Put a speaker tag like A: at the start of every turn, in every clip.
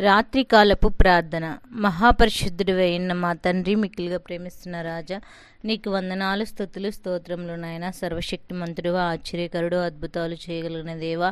A: రాత్రికాలపు ప్రార్థన. మహాపరిశుద్ధుడు అయిన మా తండ్రి మిక్కిలిగా ప్రేమిస్తున్న రాజా నీకు వందనాలు స్థుతులు స్తోత్రములు నాయన. సర్వశక్తిమంతుడు ఆశ్చర్యకరుడు అద్భుతాలు చేయగలిగిన దేవా.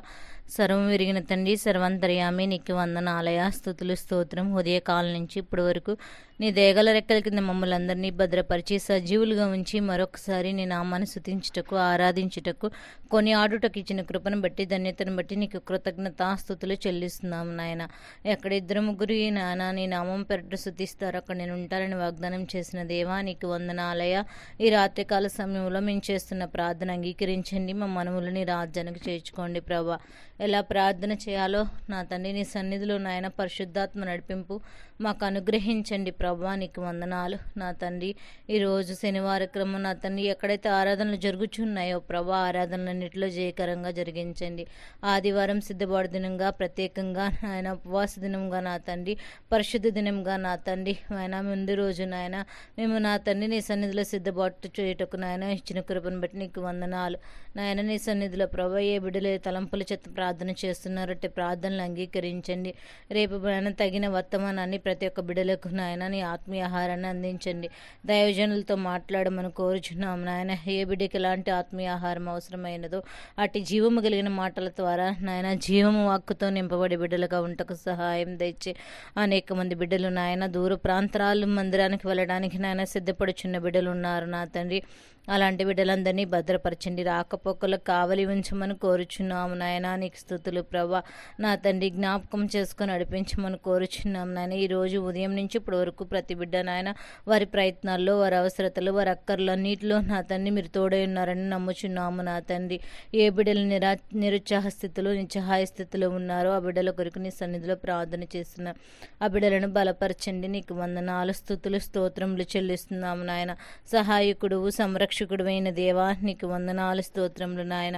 A: సర్వం విరిగిన తండ్రి సర్వంతర్యామి నీకు వందనాలయ స్థుతులు స్తోత్రం. ఉదయకాలం నుంచి ఇప్పటి వరకు నీ దేగల రెక్కల కింద మమ్మల్ని అందరినీ భద్రపరిచి సజీవులుగా ఉంచి మరొకసారి నీ నామాన్ని శుతించుటకు ఆరాధించుటకు కొని ఆడుటకు ఇచ్చిన కృపను బట్టి ధన్యతను బట్టి నీకు కృతజ్ఞతాస్థుతులు చెల్లిస్తున్నాము నాయన. ఎక్కడ ఇద్దరు ముగ్గురు ఈ నాయన నీ నామం పెరట శుతిస్తారు అక్కడ నేను ఉంటానని వాగ్దానం చేసిన దేవా నీకు వందనాలయ ఈ రాత్రికాల సమయంలో మేము చేస్తున్న ప్రార్థన అంగీకరించండి. మా మనములని రాజ్యానికి చేర్చుకోండి ప్రభా. ఎలా ప్రార్థన చేయాలో నా తండ్రి నీ సన్నిధిలో నాయన పరిశుద్ధాత్మ నడిపింపు మాకు అనుగ్రహించండి ప్రభా. నీకు వందనాలు. నా తండ్రి ఈరోజు శనివార క్రమం నా తండ్రి ఎక్కడైతే ఆరాధనలు జరుగుచున్నాయో ప్రభా ఆరాధనలన్నింటిలో జయకరంగా జరిగించండి. ఆదివారం సిద్ధపాటు దినంగా ప్రత్యేకంగా ఆయన ఉపవాస దినంగా నా తండ్రి పరిశుద్ధ దినంగా నా తండ్రి. ఆయన ముందు రోజు నాయన మేము నా తండ్రి నీ సన్నిధిలో సిద్ధపాటు చేయుటకు నాయన ఇచ్చిన కృపను బట్టి నీకు వందనాలు. నాయన నీ సన్నిధిలో ప్రభా ఏ బిడ్డలు తలంపుల చేత ప్రార్థన చేస్తున్నారంటే. ప్రార్థనలు అంగీకరించండి. రేపు నాయన తగిన వర్తమానాన్ని ప్రతి ఒక్క బిడ్డలకు నాయన నీ ఆత్మీయ ఆహారాన్ని అందించండి. దైవజనులతో మాట్లాడమని కోరుచున్నాం నాయన. ఏ బిడ్డకి ఎలాంటి ఆత్మీయ ఆహారం అవసరమైనదో అటు జీవము కలిగిన మాటల ద్వారా నాయన జీవము వాక్కుతో నింపబడి బిడ్డలుగా ఉంటకు సహాయం తెచ్చి అనేక మంది బిడ్డలు నాయన దూర ప్రాంతాలు మందిరానికి వెళ్ళడానికి నాయన సిద్ధపడుచున్న బిడ్డలు ఉన్నారు నా తండ్రి. అలాంటి బిడ్డలందరినీ భద్రపరచండి. రాకపోకలకు కావలి ఉంచమని కోరుచున్నాము నాయన. నీకు స్థుతులు ప్రభా. నా తండ్రి జ్ఞాపకం చేసుకొని నడిపించమని కోరుచున్నాం నాయన. ఈరోజు ఉదయం నుంచి ఇప్పటి వరకు ప్రతి బిడ్డ నాయన వారి ప్రయత్నాల్లో వారి అవసరతలు వారి అక్కర్లన్నింటిలో నా తండ్రి మీరు తోడై ఉన్నారని నమ్ముచున్నాము నా తండ్రి. ఏ బిడ్డలు నిరా నిరుత్సాహ స్థితిలో నిస్సహాయ స్థితిలో ఉన్నారో ఆ బిడ్డల కొరకు నీ సన్నిధిలో ప్రార్థన చేస్తున్నాం ఆ బిడ్డలను బలపరచండి. నీకు వందనాలు స్థుతులు స్తోత్రములు చెల్లిస్తున్నాము నాయన. సహాయకుడు సంరక్షణ రక్షకుడువైన దేవా నీకు వందనాలు స్తోత్రములు నాయన.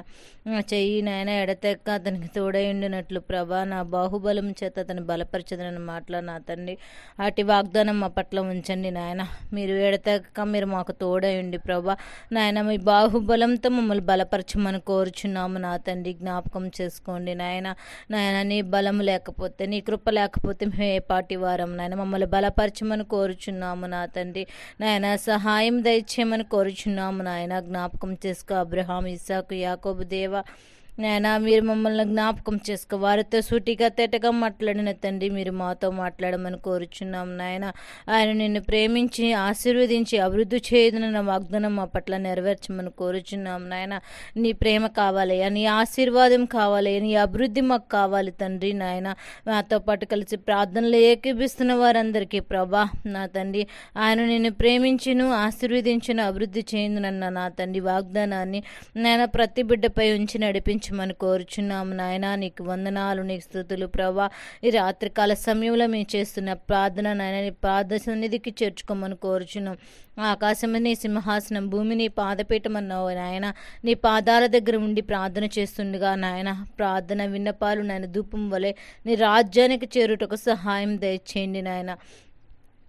A: చెయ్యి నాయన ఎడతెక్క అతనికి తోడై ఉండినట్లు ప్రభా నా బాహుబలం చేత అతను బలపరచదని మాటలు నా తండ్రి. అటు వాగ్దానం మా పట్ల ఉంచండి నాయన. మీరు ఎడతెక్క మీరు మాకు తోడై ఉండి ప్రభా. నాయన మీ బాహుబలంతో మమ్మల్ని బలపరచమని కోరుచున్నాము నా తండ్రి. జ్ఞాపకం చేసుకోండి నాయన. నాయన నీ బలం లేకపోతే నీ కృప లేకపోతే మేము ఏ పాటి వారం నాయన. మమ్మల్ని బలపరచమని కోరుచున్నాము నా తండ్రి. నాయన సహాయం దయచేయమని కోరుచున్నాము నాయన జ్ఞాపకం చేసుకో అబ్రహాం ఇసాకు యాకోబు దేవ నాయనా మీరు మమ్మల్ని జ్ఞాపకం చేసుకో. వారితో సూటిగా తేటగా మాట్లాడిన తండ్రి మీరు మాతో మాట్లాడమని కోరుచున్నాం నాయన. ఆయన నిన్ను ప్రేమించి ఆశీర్వదించి అభివృద్ధి చేయదన్న వాగ్దానం మా పట్ల నెరవేర్చమని కోరుచున్నాం నాయన. నీ ప్రేమ కావాలయ్యా నీ ఆశీర్వాదం కావాలయ్యా నీ అభివృద్ధి మాకు కావాలి తండ్రి నాయన. నాతో పాటు కలిసి ప్రార్థనలు ఏకీపిస్తున్న వారందరికీ ప్రభా నా తండ్రి ఆయన నిన్ను ప్రేమించును ఆశీర్వదించును అభివృద్ధి చేయునన్న నా తండ్రి వాగ్దానాన్ని నాయన ప్రతి బిడ్డపై ఉంచి అనుగ్రహించమని కోరుచున్నాము నాయన. నీకు వందనాలు నీకు స్థుతులు ప్రభా. ఈ రాత్రికాల సమయంలో మేము చేస్తున్న ప్రార్థన నాయన నీ ప్రార్థన సన్నిధికి చేర్చుకోమని కోరుచున్నాం. ఆకాశం నీ సింహాసనం భూమిని పాదపీఠమన్నావు నాయన. నీ పాదాల దగ్గర ఉండి ప్రార్థన చేస్తుండగా నాయన ప్రార్థన విన్నపాలు నాయన ధూపం వలె నీ రాజ్యానికి చేరుటకు సహాయం దయచేయండి నాయన.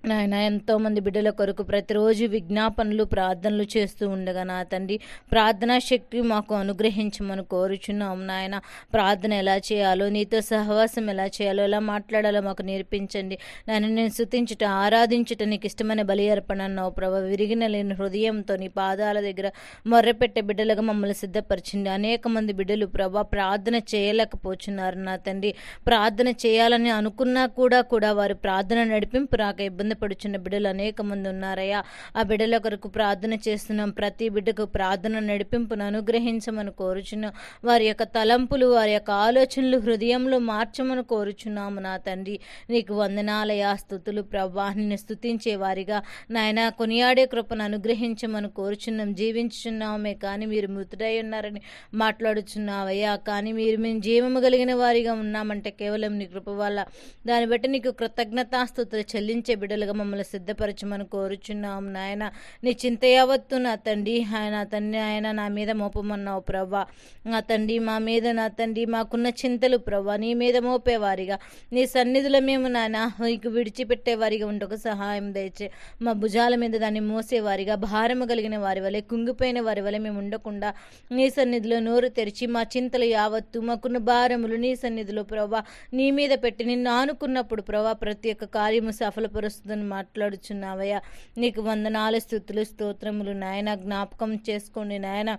A: నాయన ఎంతోమంది బిడ్డల కొరకు ప్రతిరోజు విజ్ఞాపనలు ప్రార్థనలు చేస్తూ ఉండగా నా తండ్రి ప్రార్థనా శక్తి మాకు అనుగ్రహించమని కోరుచున్నాం నాయన. ప్రార్థన ఎలా చేయాలో నీతో సహవాసం ఎలా చేయాలో ఎలా మాట్లాడాలో మాకు నేర్పించండి. నన్ను నేను శుతించుట ఆరాధించుట నీకు ఇష్టమైన బలి అర్పణ అన్నావు ప్రభ. విరిగిన లేని హృదయంతో నీ పాదాల దగ్గర మొర్రపెట్టే బిడ్డలుగా మమ్మల్ని సిద్ధపరిచింది. అనేక మంది బిడ్డలు ప్రభా ప్రార్థన చేయలేకపోతున్నారు నా తండ్రి. ప్రార్థన చేయాలని అనుకున్నా కూడా కూడా వారు ప్రార్థన నడిపింపు రాక ఇబ్బంది పడుచున్న బిడ్డలు అనేక మంది ఉన్నారయ్యా. ఆ బిడ్డల కొరకు ప్రార్థన చేస్తున్నాం. ప్రతి బిడ్డకు ప్రార్థన నడిపింపును అనుగ్రహించమని కోరుచున్నాం. వారి యొక్క తలంపులు వారి యొక్క ఆలోచనలు హృదయంలో మార్చమని కోరుచున్నాము నా తండ్రి. నీకు వందనాలయా స్థుతులు ప్రభా. నిన్ను స్థుతించే వారిగా నాయన కొనియాడే కృపను అనుగ్రహించమని కోరుచున్నాం. జీవించున్నామే కానీ మీరు మృతుడై ఉన్నారని మాట్లాడుచున్నావయ్యా. కానీ మీరు మేము జీవము కలిగిన వారిగా ఉన్నామంటే కేవలం నీ కృప వల్ల. దాన్ని బట్టి నీకు కృతజ్ఞతాస్థుతులు చెల్లించే బిడ్డలు బిడ్డలుగా మమ్మల్ని సిద్ధపరచమని కోరుచున్నాం నాయన. నీ చింత యావత్తు నా తండ్రి ఆయన తండ్రి ఆయన నా మీద మోపమన్నావు ప్రభా నా తండ్రి మా మీద నా తండ్రి మాకున్న చింతలు ప్రభా నీ మీద మోపేవారిగా. నీ సన్నిధిలో మేము నాయన నీకు విడిచిపెట్టేవారిగా ఉండక సహాయం దయచే. మా భుజాల మీద దాన్ని మోసేవారిగా భారము కలిగిన వారి వలె కుంగిపోయిన వారి వలె మేము ఉండకుండా నీ సన్నిధిలో నోరు తెరిచి మా చింతలు యావత్తు మాకున్న భారములు నీ సన్నిధిలో ప్రభా నీ మీద పెట్టి నిన్ను ఆనుకున్నప్పుడు ప్రభా ప్రతి ఒక్క కార్యము సఫలపరుస్తుందని మాట్లాడుచున్నావయ్యా. నీకు వందనాలు స్థుతులు స్తోత్రములు. నాయన జ్ఞాపకం చేసుకోండి నాయన.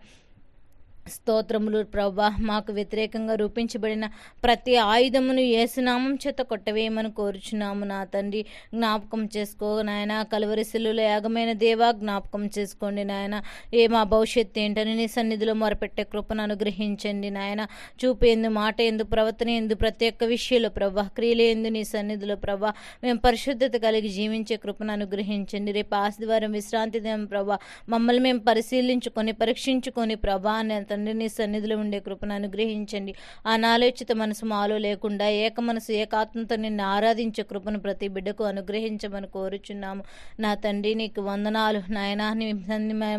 A: స్తోత్రములు ప్రభా. మాకు వ్యతిరేకంగా రూపించబడిన ప్రతి ఆయుధమును ఏసునామం చేత కొట్టవేయమని కోరుచున్నాము నా తండ్రి. జ్ఞాపకం చేసుకో నాయన. కలువరి సెల్లుల యాగమైన దేవా జ్ఞాపకం చేసుకోండి నాయన. ఏ మా భవిష్యత్తు ఏంటని నీ సన్నిధిలో మొరపెట్టే కృపను అనుగ్రహించండి నాయన. చూపేందు మాట ఎందు ప్రవర్తన ఎందు ప్రతి ఒక్క విషయంలో ప్రభా. క్రియలు ఎందు నీ సన్నిధిలో ప్రభా. మేము పరిశుద్ధత కలిగి జీవించే కృపను అనుగ్రహించండి. రేపు ఆదివారం విశ్రాంతి దినం ప్రభా. మమ్మల్ని మేము పరిశీలించుకొని పరీక్షించుకొని ప్రభా అని తండ్రి నీ సన్నిధిలో ఉండే కృపను అనుగ్రహించండి. అనాలోచిత మనసు మాలో లేకుండా ఏక మనసు ఏకాత్మతో నిన్ను ఆరాధించే కృపను ప్రతి బిడ్డకు అనుగ్రహించమని కోరుచున్నాము. నా తండ్రి నీకు వందనాలు. నాయనా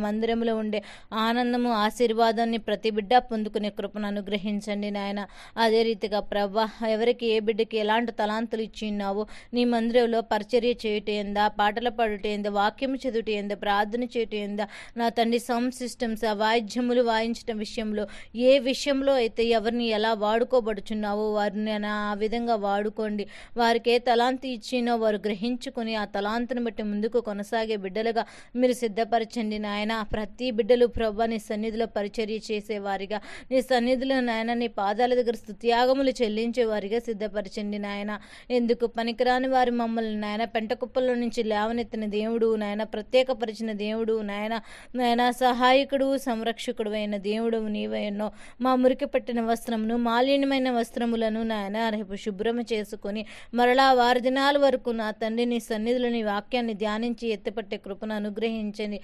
A: మందిరంలో ఉండే ఆనందము ఆశీర్వాదాన్ని ప్రతి బిడ్డ పొందుకునే కృపను అనుగ్రహించండి నాయన. అదే రీతిగా ప్రభా ఎవరికి ఏ బిడ్డకి ఎలాంటి తలాంతులు ఇచ్చి ఉన్నావో నీ మందిరంలో పరిచర్య చేయటం ఎందా పాటలు పాడుట ఏందా వాక్యము చదువుట ఏందా ప్రార్థన చేయటం ఎందా నా తండ్రి సౌండ్ సిస్టమ్స్ వాయిద్యములు వాయించటం విషయంలో ఏ విషయంలో అయితే ఎవరిని ఎలా వాడుకోబడుచున్నావో వారిని ఆ విధంగా వాడుకోండి. వారికి ఏ తలాంతి ఇచ్చినో వారు గ్రహించుకొని ఆ తలాంతును బట్టి ముందుకు కొనసాగే బిడ్డలుగా మీరు సిద్ధపరచండి నాయన. ప్రతి బిడ్డలు ప్రభా నీ సన్నిధిలో పరిచర్య చేసేవారిగా నీ సన్నిధిలో నాయన నీ పాదాల దగ్గర స్థుత్యాగములు చెల్లించేవారిగా సిద్ధపరచండి నాయన. ఎందుకు పనికిరాని వారి మమ్మల్ని నాయన పెంట నుంచి లేవనెత్తిన దేవుడు నాయన ప్రత్యేకపరిచిన దేవుడు నాయన. నాయన సహాయకుడు సంరక్షకుడు అయిన దేవుడు నీవైనో మా మురికి పట్టిన వస్త్రమును మాలిన్యమైన వస్త్రములను నాయన రేపు శుభ్రము చేసుకొని మరలా వారి దినాల వరకు నా తండ్రి నీ సన్నిధిలో నీ వాక్యాన్ని ధ్యానించి ఎత్తిపట్టే కృపను అనుగ్రహించండి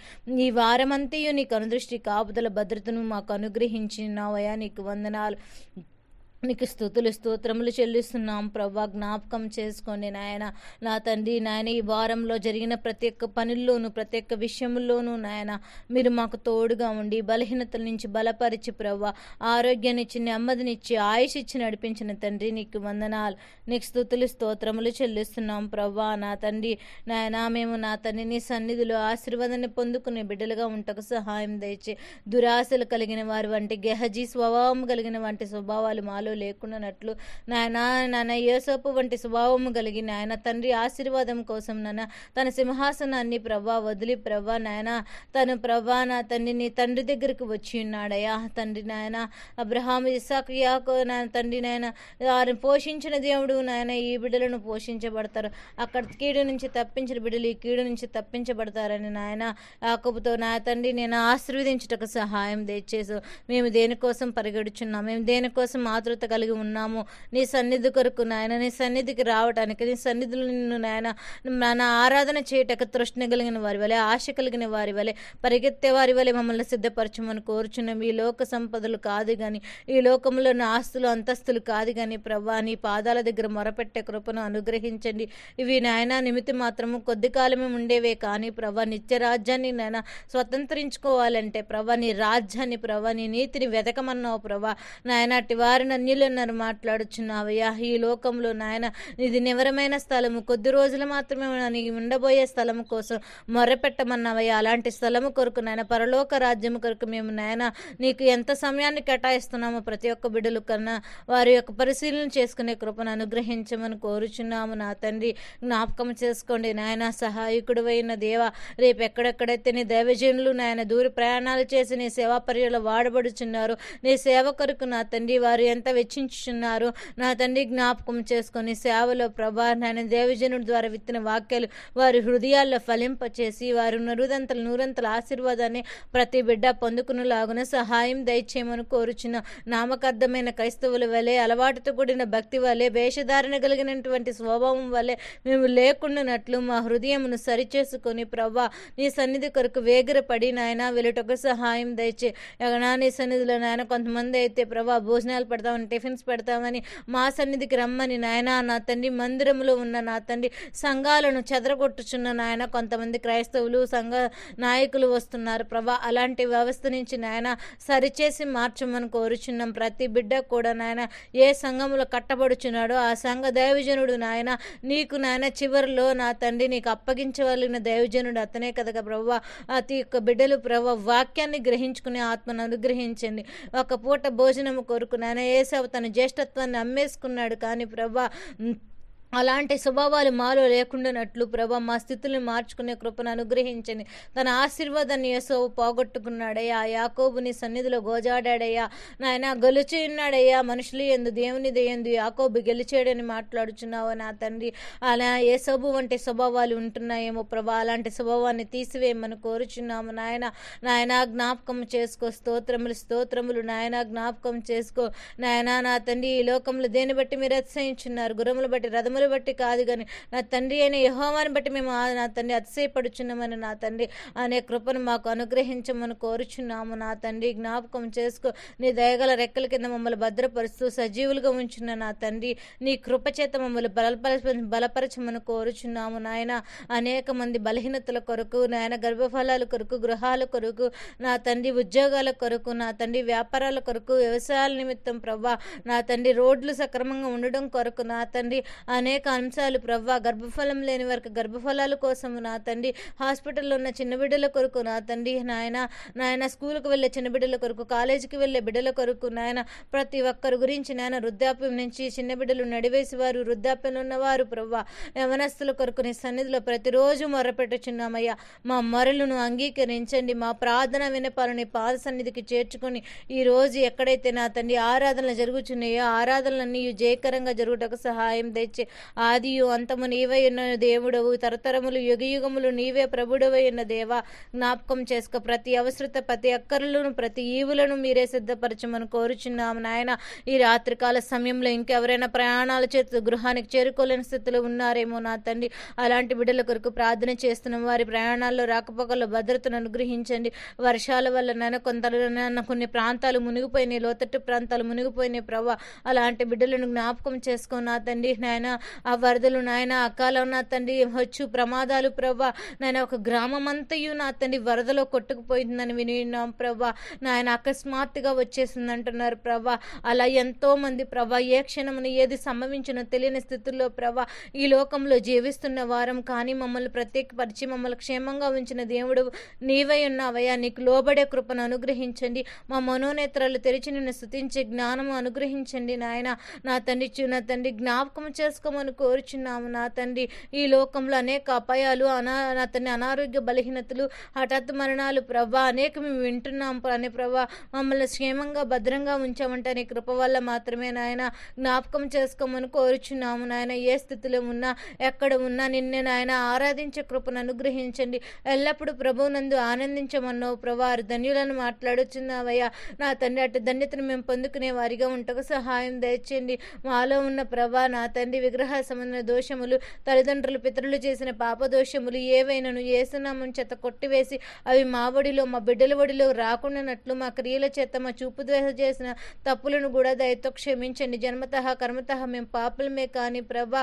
A: ఈ వారమంతయు నీ కనుదృష్టి కాపుదల భద్రతను మాకు అనుగ్రహించినావయ్యా నీకు వందనాలు. నీకు స్థుతులు స్తోత్రములు చెల్లిస్తున్నాం. ప్రభా జ్ఞాపకం చేసుకోండి నాయన నా తండ్రి నాయన ఈ వారంలో జరిగిన ప్రతి ఒక్క పనుల్లోనూ ప్రతి ఒక్క విషయంలోనూ నాయన మీరు మాకు తోడుగా ఉండి బలహీనతల నుంచి బలపరిచి ప్రభా ఆరోగ్యాన్నిచ్చి నెమ్మదినిచ్చి ఆయుష్ ఇచ్చి నడిపించిన తండ్రి నీకు వందనాలు. నీకు స్థుతులు స్తోత్రములు చెల్లిస్తున్నాం ప్రభా నా తండ్రి నాయన మేము నా తండ్రి నీ సన్నిధిలో ఆశీర్వాదాన్ని పొందుకునే బిడ్డలుగా ఉంటకు సహాయం దయచి దురాశలు కలిగిన వారు వంటి గెహజీ స్వభావం కలిగిన వంటి స్వభావాలు మాలో లేకుండానట్లు నాయన నాన్న యేసోపు వంటి స్వభావము కలిగి నాయన తండ్రి ఆశీర్వాదం కోసం నాన్న తన సింహాసనాన్ని ప్రభా వదిలి ప్రభా నాయన తను ప్రభా నా తండ్రి నీ తండ్రి దగ్గరికి వచ్చి ఉన్నాడయ్యా. తండ్రి నాయన అబ్రహాం ఇసాక్ యాకో నా తండ్రి నాయన వారిని పోషించిన దేవుడు నాయన ఈ బిడ్డలను పోషించబడతారు. అక్కడ కీడు నుంచి తప్పించిన బిడ్డలు ఈ కీడు నుంచి తప్పించబడతారని నాయన యాకబుతో నా తండ్రి నేను ఆశీర్వదించుటకు సహాయం దయచేసు. మేము దేనికోసం పరిగెడుచున్నాం? మేము దేనికోసం ఆతృత కలిగి ఉన్నాము. నీ సన్నిధి కొరకు నాయన నీ సన్నిధికి రావటానికి నీ సన్నిధిలో నిన్ను నాయన మన ఆరాధన చేయటకు తృష్ణ కలిగిన వారి వలె ఆశ కలిగిన వారి వలె పరిగెత్తే వారి వలె మమ్మల్ని సిద్ధపరచమని కోరుచున్నాం. ఈ లోక సంపదలు కాదు కానీ ఈ లోకంలోని ఆస్తులు అంతస్తులు కాదు కానీ ప్రభా నీ పాదాల దగ్గర మొరపెట్టే కృపను అనుగ్రహించండి. ఇవి నాయన నిమితి మాత్రము కొద్ది కాలమే ఉండేవే కానీ ప్రభా నిత్య రాజ్యాన్ని నాయన స్వతంత్రించుకోవాలంటే ప్రభా నీ రాజ్యాన్ని ప్రభా నీ నీతిని వెతకమన్నావు ప్రభా నాయన అట్టి వారిని అన్యులన్నారు మాట్లాడుచున్నావయ్యా? ఈ లోకంలో నాయన ఇది నివరమైన స్థలము. కొద్ది రోజులు మాత్రమే నీ ఉండబోయే స్థలము కోసం మొరపెట్టమన్నావయ్యా. అలాంటి స్థలము కొరకు నాయన పరలోక రాజ్యము కొరకు మేము నాయన నీకు ఎంత సమయాన్ని కేటాయిస్తున్నామో ప్రతి ఒక్క బిడ్డలు కన్నా వారి యొక్క పరిశీలన చేసుకునే కృపను అనుగ్రహించమని కోరుచున్నాము నా తండ్రి. జ్ఞాపకం చేసుకోండి నాయన సహాయకుడు అయిన దేవ రేపు ఎక్కడెక్కడైతే నీ దైవజనులు నాయన దూర ప్రయాణాలు చేసి నీ సేవా పర్యలు వాడబడుచున్నారు నీ సేవ కొరకు నా తండ్రి వారు ఎంత వెచ్చించుచున్నారు. నా తండ్రి జ్ఞాపకం చేసుకొని సేవలో ప్రభా నాయన దేవజనుడి ద్వారా విత్తిన వాక్యాలు వారి హృదయాల్లో ఫలింపచేసి వారు నరుదంతల నూరంతల ఆశీర్వాదాన్ని ప్రతి బిడ్డ పొందుకునేలాగున సహాయం దయచేయమని కోరుచున్న నామకార్థమైన క్రైస్తవుల వలె అలవాటుతో కూడిన భక్తి వలె వేషధారణ కలిగినటువంటి స్వభావం వలె మేము లేకుండానట్లు మా హృదయమును సరిచేసుకొని ప్రభా నీ సన్నిధి కొరకు వేగిరపడి నాయన వెలుటకు సహాయం దయచే. ఎగనా నీ సన్నిధిలో నాయన కొంతమంది అయితే ప్రభా భోజనాలు పెడతాం పెడతామని టిఫిన్స్ పెడతామని మా సన్నిధికి రమ్మని నాయన నా తండ్రి మందిరంలో ఉన్న నా తండ్రి సంఘాలను చెదరగొట్టుచున్న నాయన కొంతమంది క్రైస్తవులు సంఘ నాయకులు వస్తున్నారు. ప్రభా అలాంటి వ్యవస్థ నుంచి నాయన సరిచేసి మార్చమని కోరుచున్నాం. ప్రతి బిడ్డ కూడా నాయన ఏ సంఘములో కట్టబడుచున్నాడో ఆ సంఘ దైవజనుడు నాయన నీకు నాయన చివరిలో నా తండ్రి నీకు అప్పగించవలసిన దైవజనుడు అతనే కదా ప్రభా. అతి యొక్క బిడ్డలు ప్రభా వాక్యాన్ని గ్రహించుకునే ఆత్మను అనుగ్రహించండి. ఒక పూట భోజనము కొరకు నాయన ఏసావు తన జ్యేష్ఠత్వాన్ని అమ్మేసుకున్నాడు కానీ ప్రభా అలాంటి స్వభావాలు మాలో లేకుండానట్లు ప్రభా మా స్థితులను మార్చుకునే కృపను అనుగ్రహించండి. తన ఆశీర్వాదాన్ని యేసోవు పోగొట్టుకున్నాడయ్యా. యాకోబుని సన్నిధిలో గోజాడాడయ్యా. నాయన గెలిచి ఉన్నాడయ్యా. మనుషులు ఎందు దేవుని ఎందు యాకోబు గెలిచాడని మాట్లాడుచున్నావు నా తండ్రి. అలా ఏసోబు వంటి స్వభావాలు ఉంటున్నాయేమో ప్రభా. అలాంటి స్వభావాన్ని తీసివేయమని కోరుచున్నాము నాయన. నాయన జ్ఞాపకం చేసుకో. స్తోత్రములు స్తోత్రములు నాయన జ్ఞాపకం చేసుకో. నాయన నా తండ్రి ఈ లోకంలో దేని బట్టి మీరు అతిశయించున్నారు? గురములు బట్టి రథములు బట్టి కాదు కానీ నా తండ్రి అయిన యహోవాని బట్టి మేము నా తండ్రి అతిశయపడుచున్నామని నా తండ్రి అనే కృపను మాకు అనుగ్రహించమని కోరుచున్నాము. నా తండ్రి జ్ఞాపకం చేసుకో. నీ దయగల రెక్కల కింద మమ్మల్ని భద్రపరుస్తూ సజీవులుగా ఉంచున్న నా తండ్రి నీ కృపచేత మమ్మల్ని బలపరచ బలపరచమని కోరుచున్నాము. నాయన అనేక మంది బలహీనతల కొరకు నాయన గర్భఫలాల కొరకు గృహాల కొరకు నా తండ్రి ఉద్యోగాల కొరకు నా తండ్రి వ్యాపారాల కొరకు వ్యవసాయాల నిమిత్తం ప్రభా నా తండ్రి రోడ్లు సక్రమంగా ఉండడం కొరకు నా తండ్రి అనేక అంశాలు. ప్రవ్వా గర్భఫలం లేని వారికి గర్భఫలాల కోసం నా తండ్రి హాస్పిటల్లో ఉన్న చిన్న బిడ్డల కొరకు నా తండ్రి నాయన నాయన స్కూల్కి వెళ్ళే చిన్న బిడ్డల కొరకు కాలేజీకి వెళ్ళే బిడ్డల కొరకు నాయన ప్రతి ఒక్కరి గురించి నాయన వృద్ధాప్యం నుంచి చిన్న బిడ్డలు నడివేసి వారు వృద్ధాప్యంలో ఉన్నవారు ప్రవ్వా యవనస్తుల కొరకు నీ సన్నిధిలో ప్రతిరోజు మొరపెట్టుచున్నామయ్యా. మా మొరలను అంగీకరించండి. మా ప్రార్థన వినపాలని పాద సన్నిధికి చేర్చుకొని ఈ రోజు ఎక్కడైతే నా తండ్రి ఆరాధనలు జరుగుచున్నాయో ఆరాధనలన్నీ జయకరంగా జరుగుటకు సహాయం తెచ్చి ఆదియు అంతము నీవై ఉన్న దేవుడవు తరతరములు యుగయుగములు నీవే ప్రభుడవై ఉన్న దేవా జ్ఞాపకం చేసుకో. ప్రతి అవసరత ప్రతి అక్కర్లను ప్రతి ఈవులను మీరే సిద్ధపరచమని కోరుచున్నాము నాయన. ఈ రాత్రికాల సమయంలో ఇంకెవరైనా ప్రయాణాల చేత గృహానికి చేరుకోలేని స్థితిలో ఉన్నారేమో నా తండ్రి. అలాంటి బిడ్డల కొరకు ప్రార్థన చేస్తున్నాం. వారి ప్రయాణాల్లో రాకపోకల్లో భద్రతను అనుగ్రహించండి. వర్షాల వల్ల నైనా కొంత కొన్ని ప్రాంతాలు మునిగిపోయినాయి. లోతట్టు ప్రాంతాలు మునిగిపోయినాయి. ప్రభా అలాంటి బిడ్డలను జ్ఞాపకం చేసుకో నా తండ్రి. నాయన ఆ వరదలు నాయన అకాలం నా తండ్రి వచ్చు ప్రమాదాలు ప్రభా నాయన ఒక గ్రామం అంతయు నా తండ్రి వరదలో కొట్టుకుపోయిందని విని ఉన్నాం ప్రభా నాయన అకస్మాత్తుగా వచ్చేసింది అంటున్నారు ప్రభా అలా ఎంతో మంది ప్రభా ఏ క్షణమున ఏది సంభవించినో తెలియని స్థితుల్లో ప్రభా ఈ లోకంలో జీవిస్తున్న వారం కానీ మమ్మల్ని ప్రత్యేకపరిచి మమ్మల్ని క్షేమంగా ఉంచిన దేవుడు నీవై ఉన్నావయ్యా. నీకు లోబడే కృపను అనుగ్రహించండి. మా మనోనేత్రాలు తెరిచి నిన్ను స్థుతించే జ్ఞానము అనుగ్రహించండి నాయన. నా తండ్రి చు- నా తండ్రి జ్ఞాపకం చేసుకోమని కోరుచున్నాము నా తండ్రి. ఈ లోకంలో అనేక అపాయాలు అనా నా తండ్రి అనారోగ్య బలహీనతలు హఠాత్ మరణాలు ప్రభా అనేక మేము వింటున్నాం అనే ప్రభా. మమ్మల్ని క్షేమంగా భద్రంగా ఉంచామంటే నీ కృప వల్ల మాత్రమే నాయన జ్ఞాపకం చేసుకోమని కోరుచున్నాము నాయన. ఏ స్థితిలో ఉన్నా ఎక్కడ ఉన్నా నిన్నే నాయన ఆరాధించే కృపను అనుగ్రహించండి. ఎల్లప్పుడూ ప్రభువునందు ఆనందించమన్నావు ప్రభా. ధన్యులను మాట్లాడుచున్నావయ్యా. నా తండ్రి అటు ధన్యతను మేము పొందుకునే వారిగా ఉంటకు సహాయం దయచేయండి. మాలో ఉన్న ప్రభా నా తండ్రి విగ్రహ సంబంధ దోషములు తల్లిదండ్రులు పితరులు చేసిన పాప దోషములు ఏవైనాను ఏసునామం చేత కొట్టివేసి అవి మా ఒడిలో మా బిడ్డల ఒడిలో రాకుండానట్లు మా క్రియల చేత మా చూపు ద్వేష చేసిన తప్పులను కూడా దయతో క్షమించండి. జన్మతః కర్మతః మేము పాపలమే కానీ ప్రభా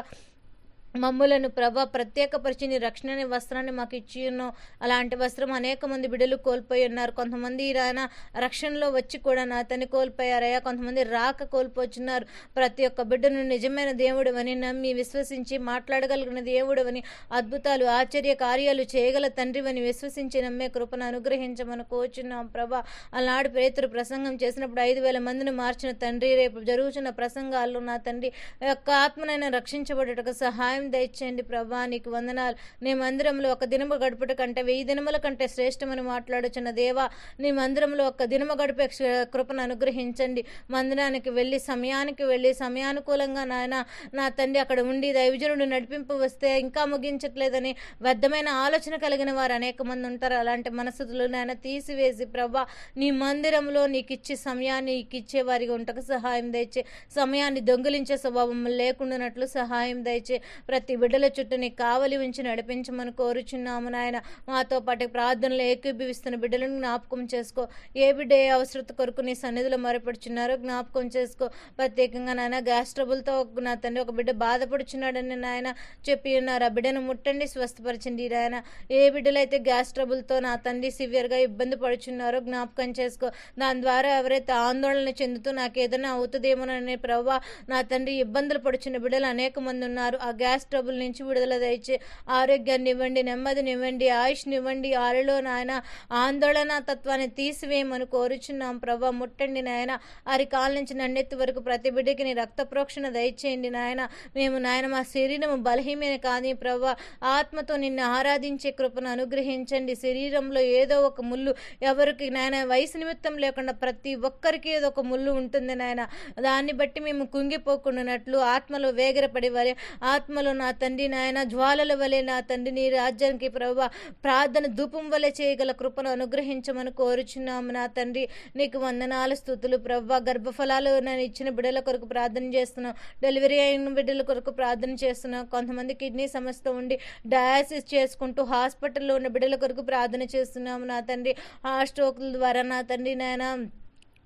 A: మమ్ములను ప్రభా ప్రత్యేకపరిచి నీ రక్షణ అనే వస్త్రాన్ని మాకు ఇచ్చి ఉన్నావు అలాంటి వస్త్రం అనేక మంది బిడ్డలు కోల్పోయి ఉన్నారు. కొంతమంది రాన రక్షణలో వచ్చి కూడా నా తని కోల్పోయారయ్యా. కొంతమంది రాక కోల్పోచున్నారు. ప్రతి ఒక్క బిడ్డను నిజమైన దేవుడు అని నమ్మి విశ్వసించి మాట్లాడగలిగిన దేవుడు అని అద్భుతాలు ఆశ్చర్య కార్యాలు చేయగల తండ్రివని విశ్వసించి నమ్మే కృపను అనుగ్రహించమని కోచున్నాం ప్రభా. అలాంటి పేతురు ప్రసంగం చేసినప్పుడు ఐదు వేల మందిని మార్చిన తండ్రి రేపు జరుగుతున్న ప్రసంగాల్లో నా తండ్రి యొక్క ఆత్మనైనా రక్షించబడుటకు సహాయం దయచేయండి ప్రభా నీకు వందనాలు. నీ మందిరంలో ఒక దినము గడుపుట కంటే వెయ్యి దినముల కంటే శ్రేష్టమని మాట్లాడుచున్న దేవా నీ మందిరంలో ఒక దినము గడిపే కృపను అనుగ్రహించండి. మందిరానికి వెళ్ళి సమయానికి వెళ్ళి సమయానుకూలంగా నాయన నా తండ్రి అక్కడ ఉండి దైవజనుడు నడిపింపు వస్తే ఇంకా ముగించట్లేదని వ్యర్థమైన ఆలోచన కలిగిన వారు అనేక మంది ఉంటారు. అలాంటి మనసులు నాయన తీసివేసి ప్రభా నీ మందిరంలో నీకు ఇచ్చే సమయాన్ని నీకు ఇచ్చే వారికి ఉంటకు సహాయం దయచే సమయాన్ని దొంగిలించే స్వభావం లేకుండానట్లు సహాయం దయచే ప్రతి బిడ్డల చుట్టూ నీ కావలి ఉంచి నడిపించమని కోరుచున్నాము నాయన. మాతో పాటు ప్రార్థనలు ఏకీభవిస్తున్న బిడ్డలను జ్ఞాపకం చేసుకో. ఏ బిడ్డ ఏ అవసరత కొరకు నీ సన్నిధిలో మొరపెడుచున్నారో జ్ఞాపకం చేసుకో. ప్రత్యేకంగా నాయన గ్యాస్ ట్రబుల్తో నా తండ్రి ఒక బిడ్డ బాధపడుచున్నాడని నాయన చెప్పి ఉన్నారు. ఆ బిడ్డను ముట్టండి స్వస్థపరచండి నాయన. ఏ బిడ్డలైతే గ్యాస్ ట్రబుల్తో నా తండ్రి సివియర్గా ఇబ్బంది పడుచున్నారో జ్ఞాపకం చేసుకో. దాని ద్వారా ఎవరైతే ఆందోళన చెందుతూ నాకు ఏదైనా అవుతుందేమోననే ప్రభావ నా తండ్రి ఇబ్బందులు పడుచున్న బిడ్డలు అనేక మంది ఉన్నారు. ఆ గ్యాస్ ట్రబుల్ నుంచి విడుదల దయచే ఆరోగ్యాన్ని ఇవ్వండి నెమ్మదిని ఇవ్వండి ఆయుష్ని ఆరిలో నాయన ఆందోళన తత్వాన్ని తీసివేయమని కోరుచున్నాం. ప్రభా ముట్టండి నాయన. అరికాల నుంచి నన్నెత్తి వరకు ప్రతి బిడ్డకి నీ రక్త ప్రోక్షణ దయచేయండి నాయన. మేము నాయన మా శరీరం బలహీనమైన కానీ ప్రభా ఆత్మతో నిన్ను ఆరాధించే కృపను అనుగ్రహించండి. శరీరంలో ఏదో ఒక ముళ్ళు ఎవరికి నాయన వయసు నిమిత్తం లేకుండా ప్రతి ఒక్కరికి ఏదో ఒక ముళ్ళు ఉంటుంది నాయన. దాన్ని బట్టి మేము కుంగిపోకుండానట్లు ఆత్మలో వేగరపడి వారి ఆత్మలో నా తండ్రి నాయన జ్వాలల వలె నా తండ్రి నీ రాజ్యానికి ప్రభా ప్రార్థన ధూపం వలె చేయగల కృపను అనుగ్రహించమని కోరుచున్నాము నా తండ్రి. నీకు వందనాలు స్థుతులు ప్రభా. గర్భఫలాలు నేను ఇచ్చిన బిడ్డల కొరకు ప్రార్థన చేస్తున్నాం. డెలివరీ అయిన బిడ్డల కొరకు ప్రార్థన చేస్తున్నాం. కొంతమంది కిడ్నీ సమస్య ఉండి డయాసిస్ చేసుకుంటూ హాస్పిటల్లో ఉన్న బిడ్డల కొరకు ప్రార్థన చేస్తున్నాము నా తండ్రి. ఆ స్ట్రోకుల ద్వారా నా తండ్రి నాయన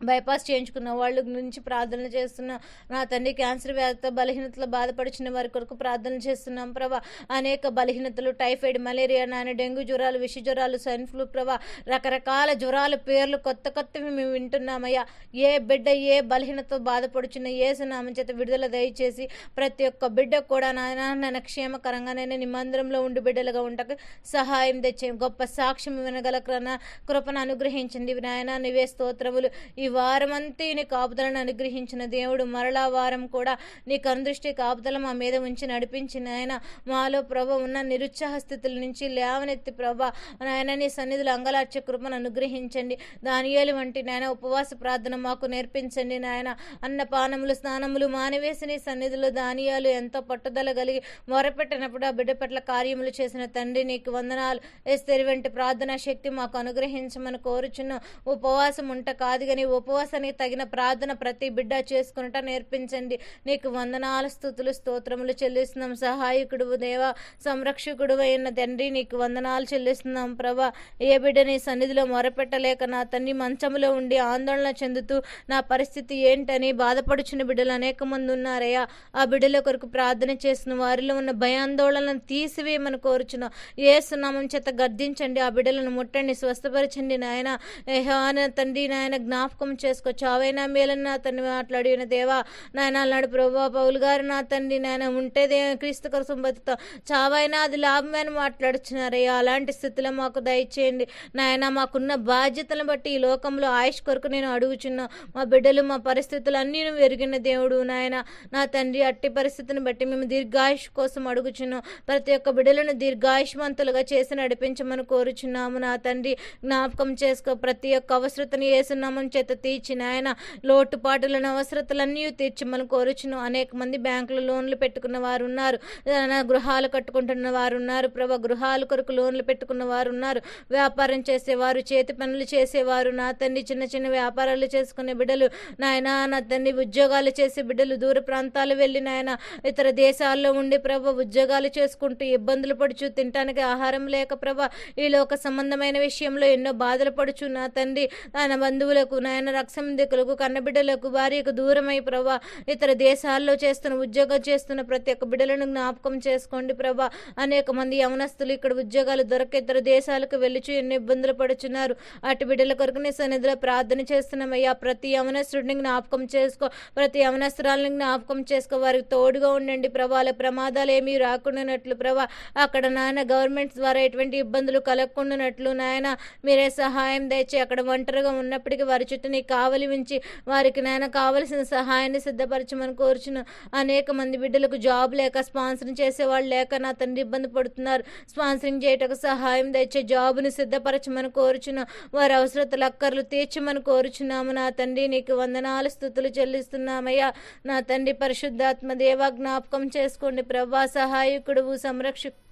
A: బైపాస్ చేయించుకున్న వాళ్ళ గురించి ప్రార్థనలు చేస్తున్నాం నా తండ్రి క్యాన్సర్ వ్యాధితో బలహీనతలు బాధపడుచున్న వారి కొరకు ప్రార్థనలు చేస్తున్నాం ప్రభా. అనేక బలహీనతలు టైఫాయిడ్ మలేరియా నాని డెంగ్యూ జ్వరాలు విష జ్వరాలు స్వైన్ ఫ్లూ ప్రభా. రకరకాల జ్వరాల పేర్లు కొత్త కొత్తవి మేము వింటున్నామయ్యా. ఏ బిడ్డ ఏ బలహీనతో బాధపడుచున్న ఏ సునామం చేత విడుదల దయచేసి ప్రతి ఒక్క బిడ్డ కూడా నాయన నన్ను క్షేమకరంగా నేను నీ ఉండి బిడ్డలుగా ఉండక సహాయం తెచ్చే గొప్ప సాక్ష్యం వినగల క్రన కృపను అనుగ్రహించండి. నాయన నివే స్తోత్రములు. ఈ వారమంతా నీ కాపుదలను అనుగ్రహించిన దేవుడు. మరలా వారం కూడా నీ కనుదృష్టి కాపుదల మా మీద ఉంచి నడిపించిన ఆయన మాలో ప్రభ ఉన్న నిరుత్సాహ స్థితుల నుంచి లేవనెత్తి ప్రభ నాయన నీ సన్నిధులు అంగలార్చే కృపను అనుగ్రహించండి. దానియాలు వంటి నాయన ఉపవాస ప్రార్థన మాకు నేర్పించండి నాయన. అన్నపానములు స్నానములు మానివేసి నీ సన్నిధిలో దానియాలు ఎంతో పట్టుదల కలిగి మొరపెట్టినప్పుడు ఆ బిడ్డ పట్ల కార్యములు చేసిన తండ్రి నీకు వందనాలు. ఎస్తరి వంటి ప్రార్థనా శక్తి మాకు అనుగ్రహించమని కోరుచున్నాం. ఉపవాసం ఉంట కాదు కానీ ఉపవాసానికి తగిన ప్రార్థన ప్రతి బిడ్డ చేసుకున్నట నేర్పించండి. నీకు వందనాలు స్థుతులు స్తోత్రములు చెల్లిస్తున్నాం. సహాయకుడు దేవా సంరక్షకుడు అయిన తండ్రి నీకు వందనాలు చెల్లిస్తున్నాం ప్రభా. ఏ బిడ్డ నీ సన్నిధిలో మొరపెట్టలేక నా తండ్రి మంచంలో ఉండి ఆందోళన చెందుతూ నా పరిస్థితి ఏంటని బాధపడుచున్న బిడ్డలు అనేక మంది ఉన్నారయ్యా. ఆ బిడ్డల కొరకు ప్రార్థన చేసిన వారిలో ఉన్న భయాందోళనను తీసివేయమని కోరుచున్నాం. ఏ సునామం చేత గర్దించండి ఆ బిడ్డలను ముట్టండి స్వస్థపరచండి నాయన. తండ్రి నాయన జ్ఞాపకం చేసుకో. చావైనా మేలని నా తండ్రి మాట్లాడిన దేవా. నాయన అన్నాడు ప్రభా పౌలు గారు నా తండ్రి నాయన ఉంటేదే క్రీస్తు కోసం బతుకుతాం. చావైనా అది లాభమని మాట్లాడుచున్నారయ్యా. అలాంటి స్థితిలో మాకు దయచేయండి. నాయన మాకున్న బాధ్యతలను బట్టి ఈ లోకంలో ఆయుష్ కొరకు నేను అడుగుచున్నా. మా బిడ్డలు మా పరిస్థితులు అన్నీ నువ్వు ఎరిగిన దేవుడు నాయన. నా తండ్రి అట్టి పరిస్థితిని బట్టి మేము దీర్ఘాయుష్ కోసం అడుగుచున్నాం. ప్రతి ఒక్క బిడ్డలను దీర్ఘాయుష్మంతులుగా చేసి నడిపించమని కోరుచున్నాము నా తండ్రి. జ్ఞాపకం చేసుకో. ప్రతి ఒక్క అవసరతను ఏసునామం చేత తీర్చి నాయన లోటుపాటులను అవసరతలన్నీ తీర్చమని కోరుచును. అనేక మంది బ్యాంకులు లోన్లు పెట్టుకున్న వారు ఉన్నారు గృహాలు కట్టుకుంటున్న వారు ఉన్నారు ప్రభా గృహాల కొరకు లోన్లు పెట్టుకున్న వారు ఉన్నారు వ్యాపారం చేసేవారు చేతి పనులు చేసేవారు నా తండ్రి చిన్న చిన్న వ్యాపారాలు చేసుకునే బిడ్డలు. నాయన నా తండ్రి ఉద్యోగాలు చేసే బిడ్డలు దూర ప్రాంతాలు వెళ్ళి నాయన ఇతర దేశాల్లో ఉండి ప్రభ ఉద్యోగాలు చేసుకుంటూ ఇబ్బందులు పడుచు తినటానికి ఆహారం లేక ప్రభ ఈ లోక సంబంధమైన విషయంలో ఎన్నో బాధలు పడుచు నా తండ్రి ఆయన బంధువులకు నాయన రక్షందికులకు కన్నబిడ్డలకు భార్యకు దూరమై ప్రభా ఇతర దేశాల్లో చేస్తున్న ఉద్యోగం చేస్తున్న ప్రతి ఒక్క బిడ్డలను జ్ఞాపకం చేసుకోండి ప్రభా. అనేక మంది యవనస్తులు ఇక్కడ ఉద్యోగాలు దొరక ఇతర దేశాలకు వెళ్ళిచు ఎన్నో ఇబ్బందులు పడుచున్నారు. అటు బిడ్డల కొరకు నీ సన్నిధిలో ప్రార్థన చేస్తున్నామయ్యా. ప్రతి యవనస్తుడిని జ్ఞాపకం చేసుకో. ప్రతి యవనస్తురాలను జ్ఞాపకం చేసుకో. వారికి తోడుగా ఉండండి ప్రభాల ప్రమాదాలు ఏమీ రాకుండానట్లు ప్రభా. అక్కడ నాయన గవర్నమెంట్ ద్వారా ఎటువంటి ఇబ్బందులు కలగకుండానట్లు నాయన మీరే సహాయం దయచే అక్కడ ఒంటరిగా ఉన్నప్పటికీ వారి చుట్టూ నీకు కావలి ఉంచి వారికి నాయన కావలసిన సహాయాన్ని సిద్ధపరచమని కోరుచును. అనేక మంది బిడ్డలకు జాబ్ లేక స్పాన్సరింగ్ చేసేవాళ్ళు లేక నా తండ్రి ఇబ్బంది పడుతున్నారు. స్పాన్సరింగ్ చేయటకు సహాయం తెచ్చే జాబుని సిద్ధపరచమని కోరుచును. వారి అవసరతలు అక్కర్లు తీర్చమని కోరుచున్నాము. నా తండ్రి నీకు వందనాలు స్థుతులు చెల్లిస్తున్నామయ్యా. నా తండ్రి పరిశుద్ధాత్మ దేవ జ్ఞాపకం చేసుకోండి. ప్రభా సహాయకుడు సంరక్షకు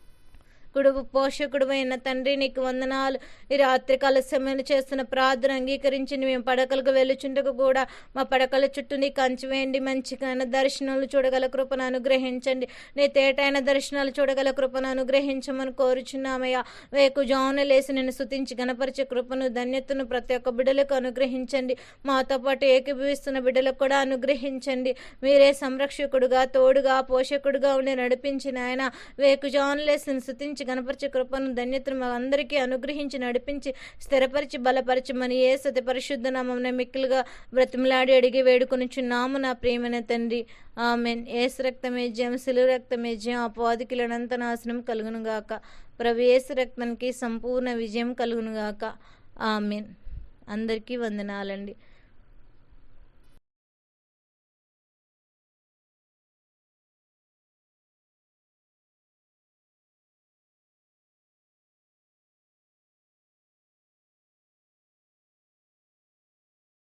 A: కుడుపు పోషకుడు అయిన తండ్రి నీకు వందనాలు. ఈ రాత్రి కాల సమయంలో చేస్తున్న ప్రార్థన అంగీకరించి మేము పడకలకు వెళ్ళుచుండకు కూడా. మా పడకల చుట్టూ నీ కంచి వేయండి. మంచిగా దర్శనాలు చూడగల కృపను అనుగ్రహించండి. నీ తేటైన దర్శనాలు చూడగల కృపను అనుగ్రహించమని కోరుచున్నామయ్యా. వేకు జాను లేసి నేను స్తుతించి గణపరిచే కృపను ధన్యతను ప్రతి ఒక్క బిడ్డలకు అనుగ్రహించండి. మాతో పాటు ఏకీభవిస్తున్న బిడ్డలకు కూడా అనుగ్రహించండి. మీరే సంరక్షకుడుగా తోడుగా పోషకుడుగా ఉండి నడిపించిన ఆయన వేకు జానులేసిన స్థుతించి గణపరిచే కృపను ధన్యతను మా అందరికీ అనుగ్రహించి నడిపించి స్థిరపరిచి బలపరచమని ఏ సతి పరిశుద్ధ నామం మిక్కిలుగా బ్రతిమలాడి అడిగి వేడుకొనిచున్నాము నా ప్రియమైన తండ్రి. ఆమెన్. ఏసు రక్తమే జయం సిలువ రక్తమే జయం నాశనం కలుగును గాక. ప్రభు ఏసు రక్తానికి సంపూర్ణ విజయం కలుగును గాక. ఆమెన్. అందరికీ వందనాలండి.